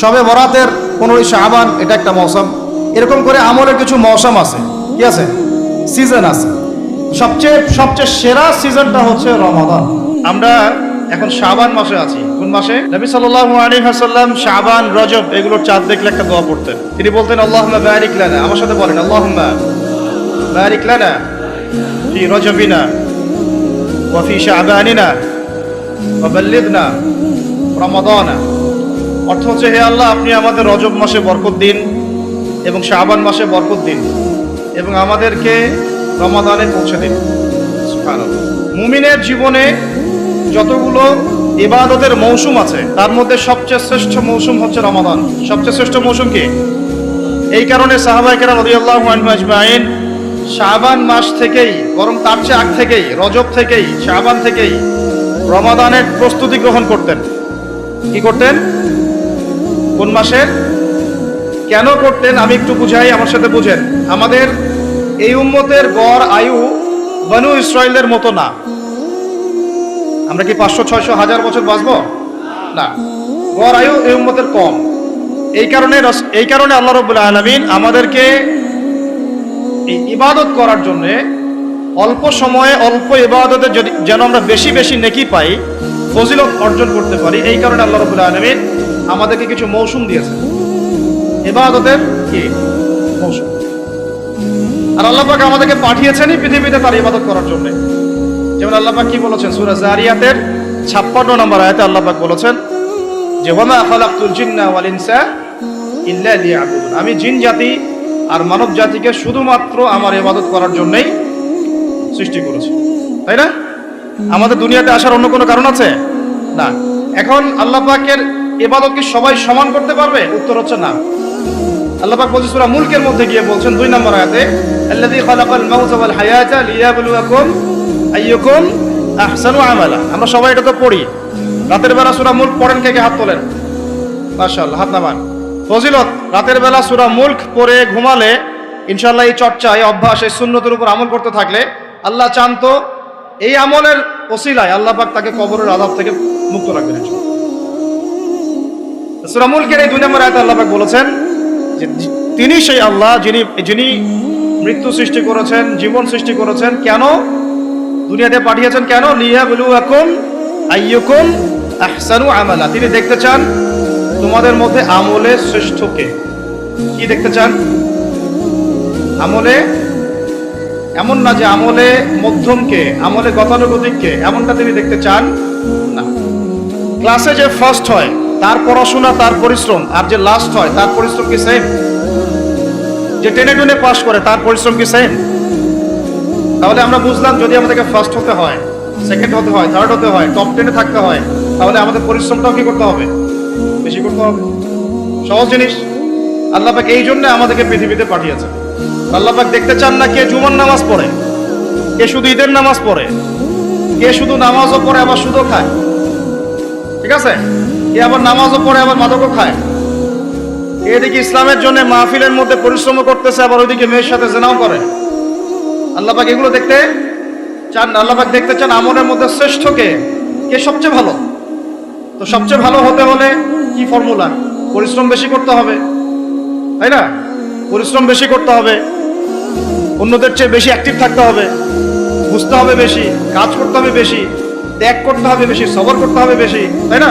সবে বরাতের পনেরোই শাহবান, এটা একটা মৌসুম। এরকম করে আমলের কিছু মৌসুম আছে। কি আছে? সিজন আছে। সবচেয়ে সবচেয়ে সেরা সিজনটা হচ্ছে রমাদান। আমরা এখন শাবান মাসে আছি। কোন মাসে? নবী সাল্লাল্লাহু আলাইহি ওয়াসাল্লাম শাবান রজব, এগুলোর চাঁদ দেখলে একটা দোয়া পড়তেন। তিনি বলতেন, আল্লাহুম্মা বারিক লানা। আমার সাথে বলেন, আল্লাহুম্মা বারিক লানা ফি রজবিনা ওয়া ফি শাবানিনা ওয়া বাল্লিগনা রমাদানা। অর্থ হচ্ছে, হে আল্লাহ, আপনি আমাদের রজব মাসে বরকত দিন এবং শাবান মাসে বরকত দিন এবং আমাদেরকে রমাদানে পৌঁছে দিন। মুমিনের জীবনে যতগুলো ইবাদতের মৌসুম আছে, তার মধ্যে সবচেয়ে শ্রেষ্ঠ মৌসুম হচ্ছে রমাদান। সবচেয়ে শ্রেষ্ঠ মৌসুম কি? এই কারণে সাহাবাইকেরা রাদিয়াল্লাহু আজমাইন, শাবান মাস থেকেই, বরং তার চেয়ে আগ থেকেই, রজব থেকেই শাহবান থেকেই রমাদানের প্রস্তুতি গ্রহণ করতেন। কি করতেন? কোন মাসের কেন করতেন? আমি একটু বুঝাই, আমার সাথে বুঝেন। আমাদের এই উম্মতের গড় আয়ু বনু ইসরায়েলের মতো না। আমরা কি পাঁচশো, ছয়শো, হাজার বছর বাঁচবো? না। গড় আয়ু এই উম্মতের কম। এই কারণে এই কারণে আল্লাহ রবুল্লা আলমিন আমাদেরকে এই ইবাদত করার জন্য অল্প সময়ে অল্প ইবাদতে যদি, যেন আমরা বেশি বেশি নেকি পাই, ফজিলত অর্জন করতে পারি, এই কারণে আল্লাহ রবুল্লা আলমিন আমাদেরকে কিছু মৌসুম দিয়েছে। ইবাদতের কি? মৌসুম। আর আল্লাহ আমাদেরকে পাঠিয়েছেনই পৃথিবীতে তার ইবাদত করার জন্য। যেমন আল্লাহ কি বলেছেন? সূরা জারিয়াতের 56 নম্বর আয়াতে আল্লাহ বলেছেন, যে ওয়ামা খালাকতুল জিন্না ওয়াল ইনসা ইল্লা লিয়াবুদুন। আমি জিন জাতি আর মানব জাতিকে শুধুমাত্র আমার ইবাদত করার জন্যই সৃষ্টি করেছি। তাই না? আমাদের দুনিয়াতে আসার অন্য কোনো কারণ আছে? না। এখন আল্লাহ পাকের ইবাদত কি সবাই সমান করতে পারবে? উত্তর হচ্ছে না। আল্লাহ পাক বলছে, সূরা মুলকের মধ্যে গিয়ে বলছেন দুই নম্বর আয়াতে, আল্লাযী খালাকাল মাউতা ওয়াল হায়াতা লিয়াবলুয়াকুম আইয়ুকুম আহসানু আমালা। আমরা সবাই এটা তো পড়ি। রাতের বেলা সূরা মুলক পড়েন কে কে? হাত তোলেন। মাশাআল্লাহ, হাত নামান। ফজিলত, রাতের বেলা সূরা মুলক পড়ে ঘুমালে ইনশাআল্লাহ এই চর্চা, এই অভ্যাস, এই সুন্নতের উপর আমল করতে থাকলে আল্লাহ চান তো এই আমলের ওসিলায় আল্লাহ পাক তাকে কবরের আযাব থেকে মুক্ত রাখবেন ইনশাআল্লাহ সূরা মুলকের এই দুই নম্বর আয়াতে আল্লাহ বলেছেন যে তিনি সেই আল্লাহ যিনি যিনি মৃত্যু সৃষ্টি করেছেন, জীবন সৃষ্টি করেছেন। কেন? দুনিয়াতে পাঠিয়েছেন কেন? লিয়া বলু এখন আইয়ুকুম আহসানু আমালা। তিনি দেখতে চান তোমাদের মধ্যে আমলে শ্রেষ্ঠকে কি? দেখতে চান? আমলে? এমন না যে আমলে মধ্যমকে আমলে গতানুগতিককে এমনটা তিনি দেখতে চান না। ক্লাসে যে ফার্স্ট হয় তার পড়াশোনা, তার পরিশ্রম, আর যে লাস্ট হয়, তার পরিশ্রম কি সেম যে টেনে টুনে পাস করে, তার পরিশ্রম কি সেম তাহলে আমরা বুঝলাম যদি আমাদেরকে ফার্স্ট হতে হয় সেকেন্ড হতে হয় থার্ড হতে হয় টপ টেনে থাকতে হয়, তাহলে আমাদের পরিশ্রমটাও কি করতে হবে? বেশি করতে হবে। সহজ জিনিস। আল্লাহ পাক এই জন্য আমাদেরকে পৃথিবীতে পাঠিয়েছে আল্লাহ পাক দেখতে চান না কে জুমার নামাজ পড়ে, কে শুধু ঈদের নামাজ পড়ে, কে শুধু নামাজও পড়ে, আবার শুধু খায়। ঠিক আছে? কে আবার নামাজও পড়ে, আবার মাদকও খায়। এদিকে ইসলামের জন্য মাহফিলের মধ্যে পরিশ্রম করতেছে, আবার ওইদিকে মেয়ের সাথে জেনাও করে। আল্লাহ পাক এগুলো দেখতে চান না। আল্লাহ পাক দেখতে চান আমলের মধ্যে শ্রেষ্ঠ কে? কে সবচেয়ে ভালো? তো সবচেয়ে ভালো হতে হলে কি ফর্মুলা? পরিশ্রম বেশি করতে হবে, তাই না? পরিশ্রম বেশি করতে হবে, অন্যদের চেয়ে বেশি অ্যাক্টিভ থাকতে হবে, বুঝতে হবে বেশি, কাজ করতে হবে বেশি, ত্যাগ করতে হবে বেশি, সবর করতে হবে বেশি, তাই না?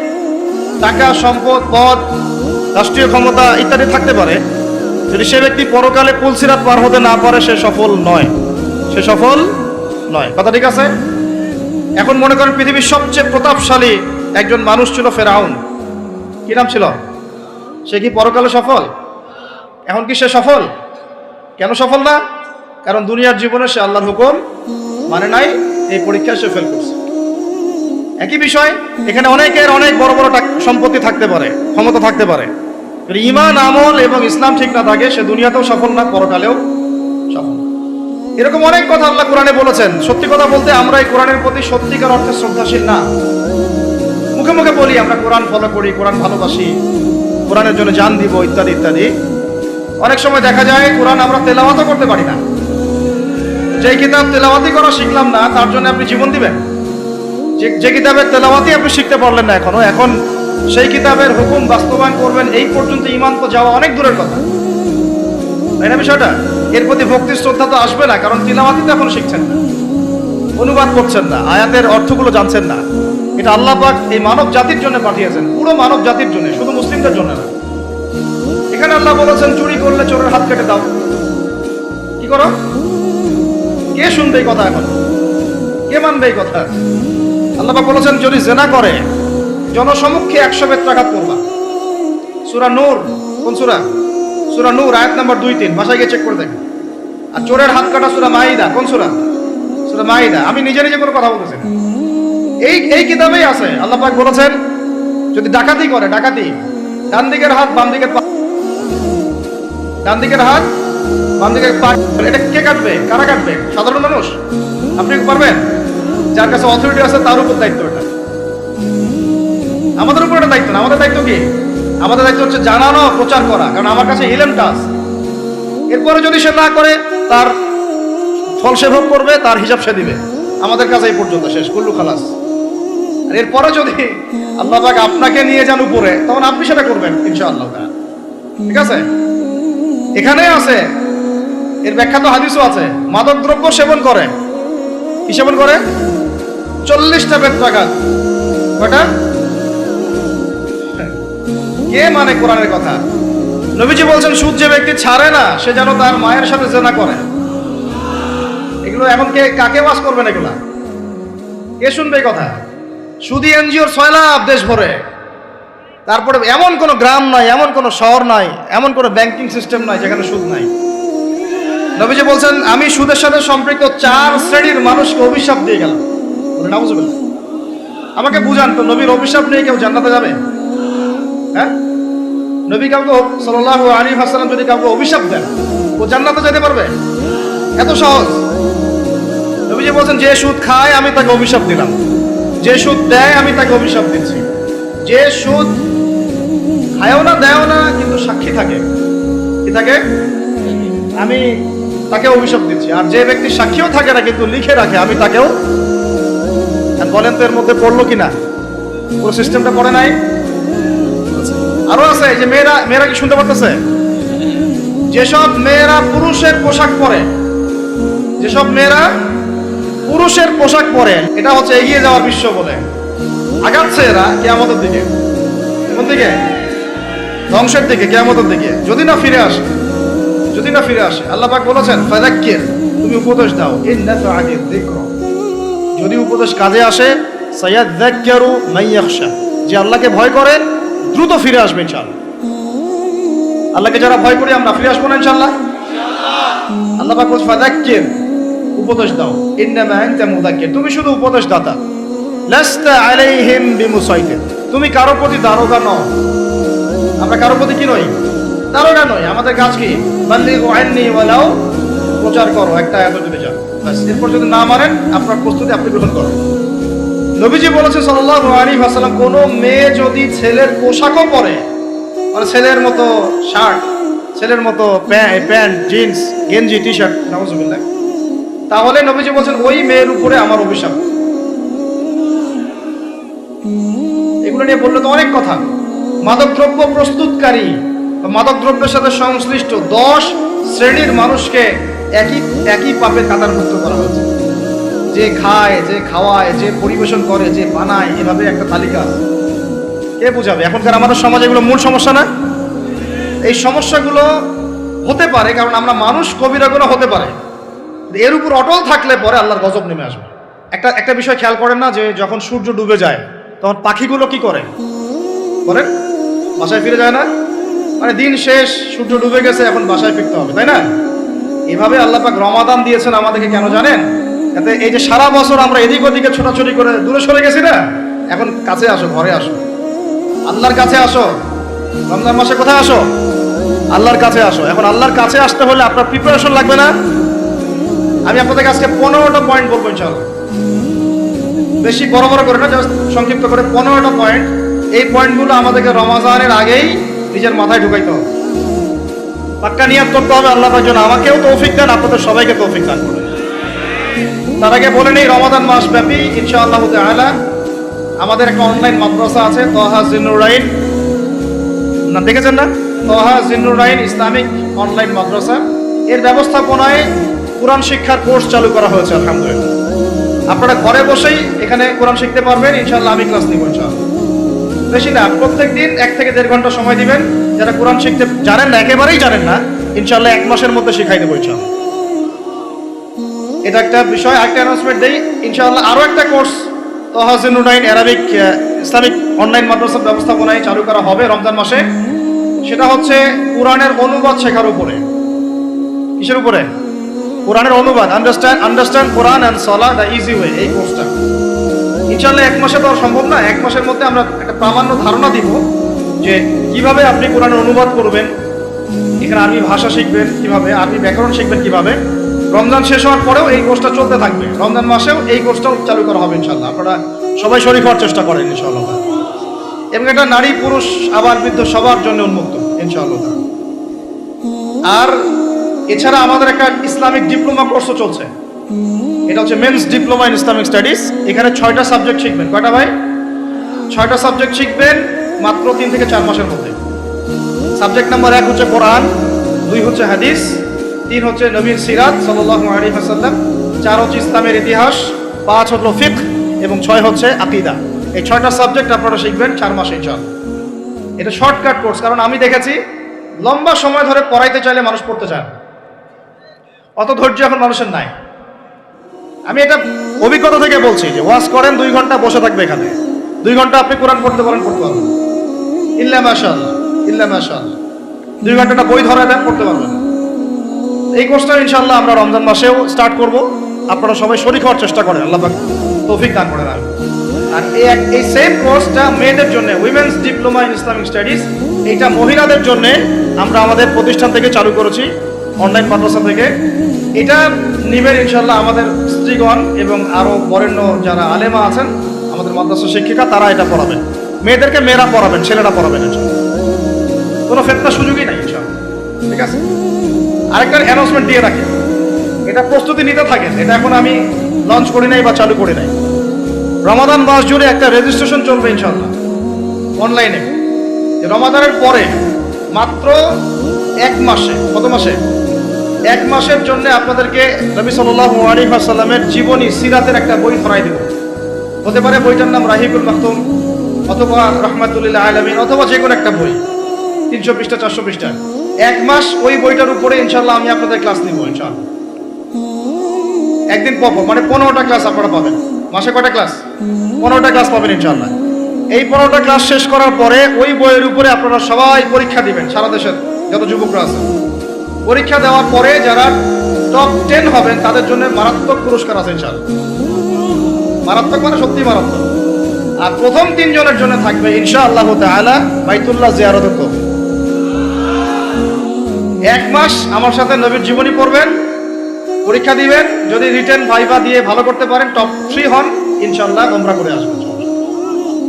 টাকা, সম্পদ, পদ, রাষ্ট্রীয় ক্ষমতা ইত্যাদি থাকতে পারে। যদি সে ব্যক্তি পরকালে পুলসিরাত পার হতে না পারে, সে সফল নয়। সে সফল নয়। কথা ঠিক আছে? এখন মনে করেন পৃথিবীর সবচেয়ে প্রতাপশালী একজন মানুষ ছিল ফেরাউন। কি নাম ছিল? সে কি পরকালে সফল? এখন কি সে সফল? কেন সফল না? কারণ দুনিয়ার জীবনে সে আল্লাহর হুকুম মানে নাই, এই পরীক্ষায় সে ফেল করছে। একই বিষয়, এখানে অনেকের অনেক বড় বড় সম্পত্তি থাকতে পারে, ক্ষমতা থাকতে পারে। ইমান, আমল এবং ইসলাম ঠিক না থাকে, সে দুনিয়াতেও সফল না, পরকালেও সফল এরকম অনেক কথা আল্লাহ কোরআনে বলেছেন। সত্যি কথা বলতে আমরা এই কোরআনের প্রতি সত্যিকার অর্থে শ্রদ্ধাশীল না। মুখে মুখে বলি, আমরা কোরআন ফলো করি, কোরআন ভালোবাসি, কোরআনের জন্য জান দিব, ইত্যাদি ইত্যাদি। অনেক সময় দেখা যায়, কোরআন আমরা তেলাওয়াতও করতে পারি না। যে কিতাব তেলাওয়াতি করা শিখলাম না, তার জন্য আপনি জীবন দিবেন। যে কিতাবের তেলাওয়াতি আপনি শিখতে পারলেন না এখনও, এখন সেই কিতাবের হুকুম বাস্তবায়ন করবেন, এই পর্যন্ত ইমান তো যাওয়া অনেক দূরের কথা। তাই না বিষয়টা? এর প্রতি ভক্তি, শ্রদ্ধা তো আসবে না, কারণ তিলাওয়াতি তো এখন শিখছেন না। অনুবাদ করছেন না, আয়াতের অর্থগুলো জানছেন না। এটা আল্লাহ পাক এই মানব জাতির জন্য পাঠিয়েছেন, পুরো মানব জাতির জন্য, শুধু মুসলিমদের জন্য না। এখানে আল্লাহ বলেছেন, চুরি করলে চোরের হাত কেটে দাও। কি করো? কে শুনবে এই কথা এখন? কে মানবে এই কথা? আল্লাহ বলেছেন, যদি জেনা করে, জনসমক্ষে একশো বেত্রাঘাত করবা সুরা নূর, কোন সুরা? সুরা নূর, আয়াত নাম্বার দুই, তিন। বাসায় গিয়ে চেক করে দেখেন। আর চোরের হাত কাটা সুরা মাইদা কোন সুরা? সুরা মাইদা আমি নিজে নিজে কোনো কথা বলতেছি। এই এই কিতাবেই আছে। আল্লাহ পাক বলেছেন, যদি ডাকাতি করে, ডাকাতি, ডান দিকের হাত, বাম দিকের পা ডান দিকের হাত, বাম দিকের পা এটা কে কাটবে? কারা কাটবে? সাধারণ মানুষ? আপনি পারবেন? যার কাছে অথরিটি আছে, তার উপর দায়িত্ব এটা। আমাদের উপর এটা দায়িত্ব না। আমাদের দায়িত্ব কি? আমাদের দায়িত্ব হচ্ছে জানানো, প্রচার করা। কারণ আমার কাছে ইলেমটা আছে। এরপরে যদি সে না করে, তার ফল সে ভোগ করবে, তার হিসাব সে দিবে। আমাদের কাছে এই পর্যন্ত শেষ। কুল্লু খালাস। আর এরপরে যদি আল্লাহ পাক আপনাকে নিয়ে যান উপরে, তখন আপনি সেটা করবেন, ইনশাআল্লাহ। ঠিক আছে? এখানে আছে। এর ব্যাখ্যা তো হাদিসও আছে। মাদক দ্রব্য সেবন করে। কি সেবন করে? চল্লিশটা বেত্রাঘাত কয়টা? কে মানে কোরআনের কথা? নবীজি বলছেন, সুদ যে ব্যক্তি ছাড়ে না, সে যেন তার মায়ের সাথে জেনা করে। এগুলো এখন কে, কাকে বাস করবেন এগুলা? কে শুনবে কথা? সুদি এনজিওর ছয় লাভ দেশ ভরে। তারপরে এমন কোনো গ্রাম নাই, এমন কোনো শহর নাই, এমন কোনো ব্যাংকিং সিস্টেম নাই যেখানে সুদ নাই। নবীজি বলছেন, আমি সুদের সাথে সম্পৃক্ত চার শ্রেণির মানুষকে অভিশাপ দিয়ে গেলাম। আমাকে বুঝান তো, নবীর অভিশাপ নিয়ে কেউ জান্নাতে যাবে? হ্যাঁ? নবী কাউকে সাল্লাল্লাহু আলাইহি ওয়াসাল্লাম যদি কাউকে অভিশাপ দেন, ও জান্নাতে যেতে পারবে? এত সহজ। নবীজি বলছেন, যে সুদ খায়, আমি তাকে অভিশাপ দিলাম। যে সুদ দেয়, আমি তাকে অভিশাপ দিচ্ছি। যে সুদ খায়ও না, দেয়ও না, কিন্তু সাক্ষী থাকে। কি থাকে? আমি তাকে অভিশাপ দিচ্ছি। আর যে ব্যক্তি সাক্ষীও থাকে না, কিন্তু লিখে রাখে, আমি তাকেও বলেন তো এর মধ্যে পড়ল কিনা? পুরো সিস্টেমটা পড়ে নাই? আরও আছে যে মেয়েরা মেয়েরা কি শুনতে পারতেছে? যেসব মেয়েরা পুরুষের পোশাক পরে, যেসব মেয়েরা পুরুষের পোশাক পরে, এটা হচ্ছে এগিয়ে যাওয়া বিশ্ব বলে। আগাচ্ছে এরা কেয়ামতের দিকে। কোন দিকে? ধ্বংসের দিকে, কেয়ামতের দিকে। যদি না ফিরে আসে, যদি না ফিরে আসে, আল্লাহ পাক বলেছেন ফাদাক্কির তুমি উপদেশ দাও। ইন্নাফা আগে যিকর। যদি উপদেশ কাজে আসে, সায়াদ্দাক্কারু মাইয়াখশা যে আল্লাহকে ভয় করে, দ্রুত ফিরে আসবে ইনশাআল্লাহ। আল্লাহকে যারা ভয় করি, আমরা ফিরে আসব না ইনশাআল্লাহ? আল্লাহ পাক বলছে ফাদাক্কির উপদেশ দাও। ইন্নামা আনতা মুদাক্কির তুমি শুধু উপদেশ দাতা লাস্তা আলাইহিম বিমুসাইতির তুমি কারও প্রতি দারোগা নও। আমরা কারও প্রতি কি নই? দারোগা নই। আমাদের কাজ কি? বাল্লিগু আন্নি ওয়ালাউ। প্রচার করো। একটা যাও ব্যাস এরপর যদি না মানেন আপনার প্রস্তুতি আপনি গ্রহণ করেন। নবীজি বলেছে, সাল্লাল্লাহু আলাইহি ওয়াসাল্লাম, কোন মেয়ে যদি ছেলের পোশাকও পরে মানে ছেলের মতো শার্ট, ছেলের মতো প্যান্ট, জিন্স, গেঞ্জি টি শার্ট নাউজুবিল্লাহ, তাহলে নবীজি বলছেন, ওই মেয়ের উপরে আমার অভিশাপ। এগুলো নিয়ে বললে তো অনেক কথা। মাদকদ্রব্য প্রস্তুতকারী মাদকদ্রব্যের সাথে সংশ্লিষ্ট দশ শ্রেণির মানুষকে একই একই পাপের কাতারভুক্ত করা হয়েছে। যে খায়, যে খাওয়ায়, যে পরিবেশন করে, যে বানায়, এভাবে একটা তালিকা আছে। কে বুঝাবে? এখনকার আমাদের সমাজে এগুলো মূল সমস্যা না? এই সমস্যাগুলো হতে পারে, কারণ আমরা মানুষ কবিরাগুলো হতে পারে। এর উপর অটল থাকলে পরে আল্লাহর গজব নেমে আসবে। একটা একটা বিষয় খেয়াল করেন না যে যখন সূর্য ডুবে যায়, তখন পাখিগুলো কি করে? বলেন, বাসায় ফিরে যায় না? মানে দিন শেষ, সূর্য ডুবে গেছে, এখন বাসায় ফিরতে হবে, তাই না? এভাবে আল্লাহ পাক রমাদান দিয়েছেন আমাদেরকে, কেন জানেন? এতে এই যে সারা বছর আমরা এদিক ওদিকে ছোটাছুটি করে দূরে সরে গেছি না? এখন কাছে আসো, ঘরে আসো। আল্লাহর কাছে আসো। রমজান মাসে কোথায় আসো? আল্লাহর কাছে আসো। এখন আল্লাহর কাছে আসতে হলে আপনার প্রিপারেশন লাগবে না। আমি আপনাদের আজকে পনেরোটা পয়েন্ট বলব ইনশাআল্লাহ। বেশি বড় বড় করে না জাস্ট সংক্ষিপ্ত করে পনেরোটা পয়েন্ট এই পয়েন্টগুলো আমাদেরকে রমাজানের আগেই নিজের মাথায় ঢুকাইতে হবে। পাক্কা নিয়াত করতে হবে, আল্লাহ জন্য আমাকেও তৌফিক দেন, আপনাদের সবাইকে তৌফিক দান করুন। তার আগে বলে নেই, রমাদান মাস ব্যাপী ইনশাআল্লাহ তাআলা আমাদের একটা অনলাইন মাদ্রাসা আছে, তহা জিন্নুরাইন না, দেখেছেন না? তহা জিন্নুরাইন ইসলামিক অনলাইন মাদ্রাসা। এর ব্যবস্থাপনায় কোরআন শিক্ষার কোর্স চালু করা হয়েছে, আলহামদুলিল্লাহ। আপনারা ঘরে বসেই এখানে কোরআন শিখতে পারবেন, ইনশাআল্লাহ আমি ক্লাস নিব, ইনশাআল্লাহ। বেশি না, প্রত্যেক দিন এক থেকে দেড় ঘণ্টা সময় দিবেন। যারা কোরআন শিখতে জানেন না, একেবারেই জানেন না ইনশাল্লাহ এক মাসের মধ্যে শিখাই দেবো এটা একটা বিষয় একটা অ্যানাউন্সমেন্ট দেই, ইনশাআল্লাহ আরও একটা কোর্স তহাজিনুডাইন অ্যারাবিক ইসলামিক অনলাইন মাদ্রাসার ব্যবস্থাপনায় চালু করা হবে রমজান মাসে। সেটা হচ্ছে কোরআনের অনুবাদ শেখার উপরে। কিসের উপরে? কোরআনের অনুবাদ। Understand understand Quran and salah the easy way এই কোর্সটা ইনশাআল্লাহ এক মাসে তো আর সম্ভব না। এক মাসের মধ্যে আমরা একটা প্রামাণ্য ধারণা দিব যে কীভাবে আপনি কোরআনের অনুবাদ করবেন, এখানে আরবি ভাষা শিখবেন কীভাবে, আরবি ব্যাকরণ শিখবেন কীভাবে। রমজান শেষ হওয়ার পরেও এই কোর্সটা চলতে থাকবে। রমজান মাসেও এই কোর্সটাও চালু করা হবে ইনশাল্লাহ আপনারা সবাই শরীর হওয়ার চেষ্টা করেন ইনশাআল্লাহ। এবং এটা নারী, পুরুষ, আবার বৃদ্ধ সবার জন্য উন্মুক্ত ইনশাআল্লাহ। আর এছাড়া আমাদের একটা ইসলামিক ডিপ্লোমা কোর্সও চলছে। এটা হচ্ছে men's diploma in Islamic studies এখানে ছয়টা সাবজেক্ট শিখবেন। কয়টা ভাই? ছয়টা সাবজেক্ট শিখবেন মাত্র তিন থেকে চার মাসের মধ্যে। সাবজেক্ট নাম্বার এক হচ্ছে কোরআন, দুই হচ্ছে হাদিস, তিন হচ্ছে নবীন সিরাত সাল্লাহ আলী হাসাল্লাম চার হচ্ছে ইসলামের ইতিহাস, পাঁচ হলো ফিক এবং ছয় হচ্ছে আকিদা। এই ছয়টা সাবজেক্ট আপনারা শিখবেন চার মাসে চল এটা শর্টকাট কোর্স কারণ আমি দেখেছি লম্বা সময় ধরে পড়াইতে চাইলে মানুষ পড়তে চায় অত ধৈর্য এখন মানুষের নাই। আমি এটা অভিজ্ঞতা থেকে বলছি যে ওয়াজ করেন, দুই ঘণ্টা বসে থাকবে এখানে। দুই ঘণ্টা আপনি কোরআন পড়তে পারেন, পড়তে পারবেন। ইল্লা মাশাল ইল্লা মাশাল দুই ঘন্টাটা বই ধরা দেন, পড়তে পারবেন। এই কোর্সটা ইনশাল্লাহ আমরা রমজান মাসেও স্টার্ট করব। আপনারা সবাই শরীর হওয়ার চেষ্টা করেন, আল্লাহ তৌফিক দান করে রাখবেন আর এই এই সেম কোর্সটা মেয়েদের জন্য women's diploma in Islamic studies এইটা মহিলাদের জন্য আমরা আমাদের প্রতিষ্ঠান থেকে চালু করেছি অনলাইন মাদ্রাসা থেকে। এটা নিবেন ইনশাল্লাহ আমাদের স্ত্রীগণ এবং আরও বরেণ্য যারা আলেমা আছেন, আমাদের মাদ্রাসা শিক্ষিকা, তারা এটা পড়াবেন মেয়েদেরকে মেয়েরা পড়াবেন, ছেলেরা পড়াবেন কোনো ফেতনার সুযোগই নাই ইনশাল্লাহ ঠিক আছে? আরেকটা অ্যানাউন্সমেন্ট দিয়ে রাখি। এটা প্রস্তুতি নিতে থাকেন। এটা এখন আমি লঞ্চ করি নাই বা চালু করি নাই। রমাদান মাস জুড়ে একটা রেজিস্ট্রেশন চলবে ইনশাল্লাহ অনলাইনে রমাদানের পরে মাত্র এক মাসে, কত মাসে? এক মাসের জন্য আপনাদেরকে নবী সাল্লাহ আলী সাল্লামের জীবনী সিরাতের একটা বই ধরাই দেব। হতে পারে বইটার নাম রাহিবুল মাহতুম অথবা রহমাতুল্লাহ আলমিন অথবা যে কোনো একটা বই। তিনশো পৃষ্ঠা চারশো পৃষ্ঠা। এক মাস ওই বইটার উপরে ইনশাল্লাহ আমি আপনাদের ক্লাস নিব ইনশাল্লাহ একদিন পর, মানে পনেরোটা ক্লাস আপনারা পাবেন। মাসে কটা ক্লাস? পনেরোটা ক্লাস পাবেন ইনশাল্লাহ এই পনেরোটা ক্লাস শেষ করার পরে ওই বইয়ের উপরে আপনারা সবাই পরীক্ষা দিবেন সারা দেশের যত যুবকরা আছে। পরীক্ষা দেওয়ার পরে যারা টপ টেন হবেন, তাদের জন্য মারাত্মক পুরস্কার আছে ইনশাল্লাহ মারাত্মক মানে সত্যি মারাত্মক। আর প্রথম তিনজনের জন্য থাকবে ইনশা আল্লাহ তাআলা বাইতুল্লাহ জিয়ারতের তৌফিক এক মাস আমার সাথে নবীর জীবনী পড়বেন, পরীক্ষা দিবেন, যদি রিটেন ভাইবা দিয়ে ভালো করতে পারেন টপ থ্রি হন ইনশাল্লাহ তোমরা করে আসবেন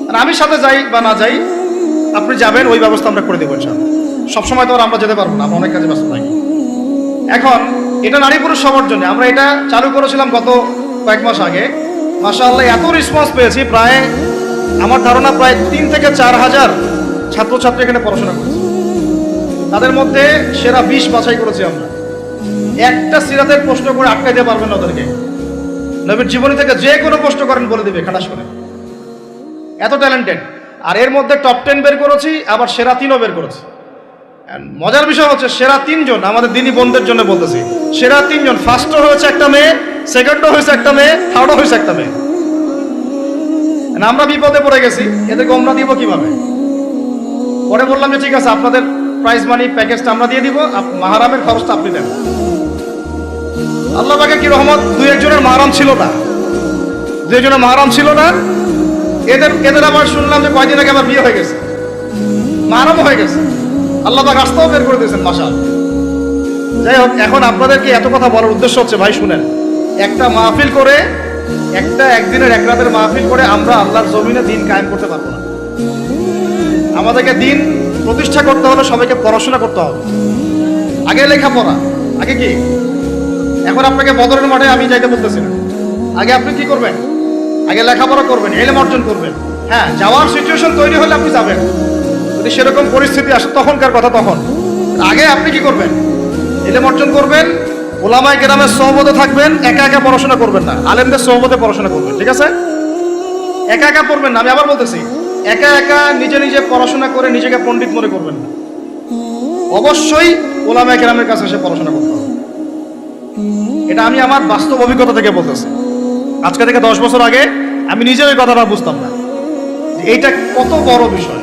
আর আমি সাথে যাই বা না যাই, আপনি যাবেন, ওই ব্যবস্থা আমরা করে দেবো ইনশাল্লাহ সবসময় তো আর আমরা যেতে পারব না, আমরা অনেক কাজে ব্যস্ত থাকি। এখন, এটা নারী পুরুষ সবার জন্য আমরা এটা চালু করেছিলাম গত কয়েক মাস আগে। মাশাআল্লাহ, এত রেসপন্স পেয়েছি, প্রায় আমার ধারণা প্রায় তিন থেকে চার হাজার ছাত্রছাত্রী এখানে পড়াশোনা করেছে। তাদের মধ্যে সেরা বিশ বাছাই করেছি আমরা। একটা সিরাতের প্রশ্ন করে আটকাই দিতে পারবেন ওদেরকে। নবীর জীবনী থেকে যে কোনো প্রশ্ন করেন বলে দিবে, খাটাস করে। এত ট্যালেন্টেড আর এর মধ্যে টপ টেন বের করেছি, আবার সেরা তিনও বের করেছি। মজার বিষয় হচ্ছে সেরা তিনজন, আমাদের দিনী বোনদের জন্য বলতেছি। সেরা তিনজন ফার্স্টও হয়েছে একটা মেয়ে সেকেন্ডও হয়েছে একটা মেয়ে থার্ডও হয়েছে একটা মেয়ে। আমরা বিপদে পড়ে গেছি, এদেরকে আমরা দিব কীভাবে? পরে বললাম যে, ঠিক আছে, আপনাদের প্রাইজ মানি প্যাকেজটা আমরা দিয়ে দিব মাহারামের খরচটা আপনি দেন। আল্লাহ কি রহমত? দুই একজনের মাহারাম ছিল না। দুই একজনের মাহারাম ছিল না। এদের এদের আবার শুনলাম যে কয়দিন আগে আবার বিয়ে হয়ে গেছে। মানব হয়ে গেছে। আল্লাহ রাস্তাও বের করে দিয়েছেন মাসা যাই হোক, এখন আপনাদেরকে এত কথা বলার উদ্দেশ্য হচ্ছে, ভাই, শুনেন। একটা মাহফিল করে, একটা একদিনের এক রাতের মাহফিল করে আমরা আল্লাহর জমিনে দিন কায়েম করতে পারব না। আমাদেরকে দিন প্রতিষ্ঠা করতে হলে সবাইকে পড়াশোনা করতে হবে। আগে লেখাপড়া, আগে কি? এখন আপনাকে বদরের মাঠে আমি যাইতে বলতেছি না। আগে আপনি কি করবেন? আগে লেখাপড়া করবেন, এলেম অর্জন করবেন। হ্যাঁ যাওয়ার সিচুয়েশন তৈরি হলে আপনি যাবেন। যদি সেরকম পরিস্থিতি আসে, তখনকার কথা তখন। আগে আপনি কি করবেন? এলেম অর্জন করবেন, ওলামায় গ্রামের সহমতে থাকবেন, একা একা পড়াশোনা করবেন না। আলেমদের সহমতে পড়াশোনা করবেন, ঠিক আছে? একা একা পড়বেন না, আমি আবার বলতেছি, একা একা নিজে নিজে পড়াশোনা করে নিজেকে পণ্ডিত মনে করবেন না। অবশ্যই ওলামায় গ্রামের কাছে এসে পড়াশোনা করতে হবে। এটা আমি আমার বাস্তব অভিজ্ঞতা থেকে বলতেছি। আজকে থেকে দশ বছর আগে আমি নিজেও এই কথাটা বুঝতাম না। এইটা কত বড় বিষয়।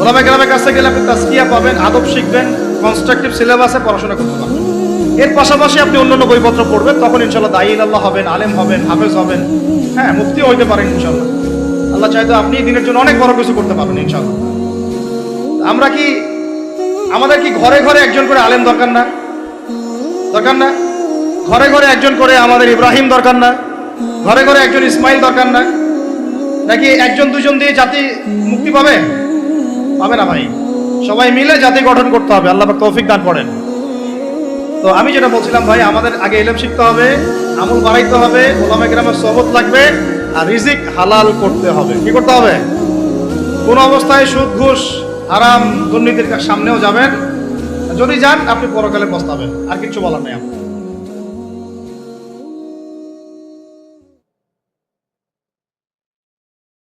ওলামা গ্রামের কাছে গেলে আপনি তাস্কিয়া পাবেন, আদব শিখবেন কনস্ট্রাকটিভ সিলেবাসে পড়াশোনা করতে পারবেন। এর পাশাপাশি আপনি অন্যান্য বইপত্র পড়বেন, তখন ইনশাল্লাহ দায়ী আল্লাহ হবেন, আলেম হবেন, হাফেজ হবেন হ্যাঁ মুক্তিও হইতে পারেন ইনশাল্লাহ আল্লাহ চাইতো আপনি দিনের জন্য অনেক বড় কিছু করতে পারবেন ইনশাল্লাহ আমরা কি, আমাদের কি ঘরে ঘরে একজন করে আলেম দরকার না? দরকার না? ঘরে ঘরে একজন করে আমাদের ইব্রাহিম দরকার না? ঘরে ঘরে একজন ইসমাইল দরকার না? নাকি একজন দুজন দিয়ে জাতি মুক্তি পাবে? পাবে না ভাই। সবাই মিলে জাতি গঠন করতে হবে, আল্লাহ তৌফিক দান করেন। তো আমি যেটা বলছিলাম ভাই, আমাদের আগে এলেম শিখতে হবে, আমল বাড়াইতে হবে ওলামা গ্রামের সহবত লাগবে, আর রিজিক হালাল করতে হবে। কি করতে হবে? কোন অবস্থায় সুদ, ঘুষ আরাম দুর্নীতির সামনেও যাবেন। যদি যান, আপনি পরকালে পস্তাবেন, আর কিছু বলার নেই আমার।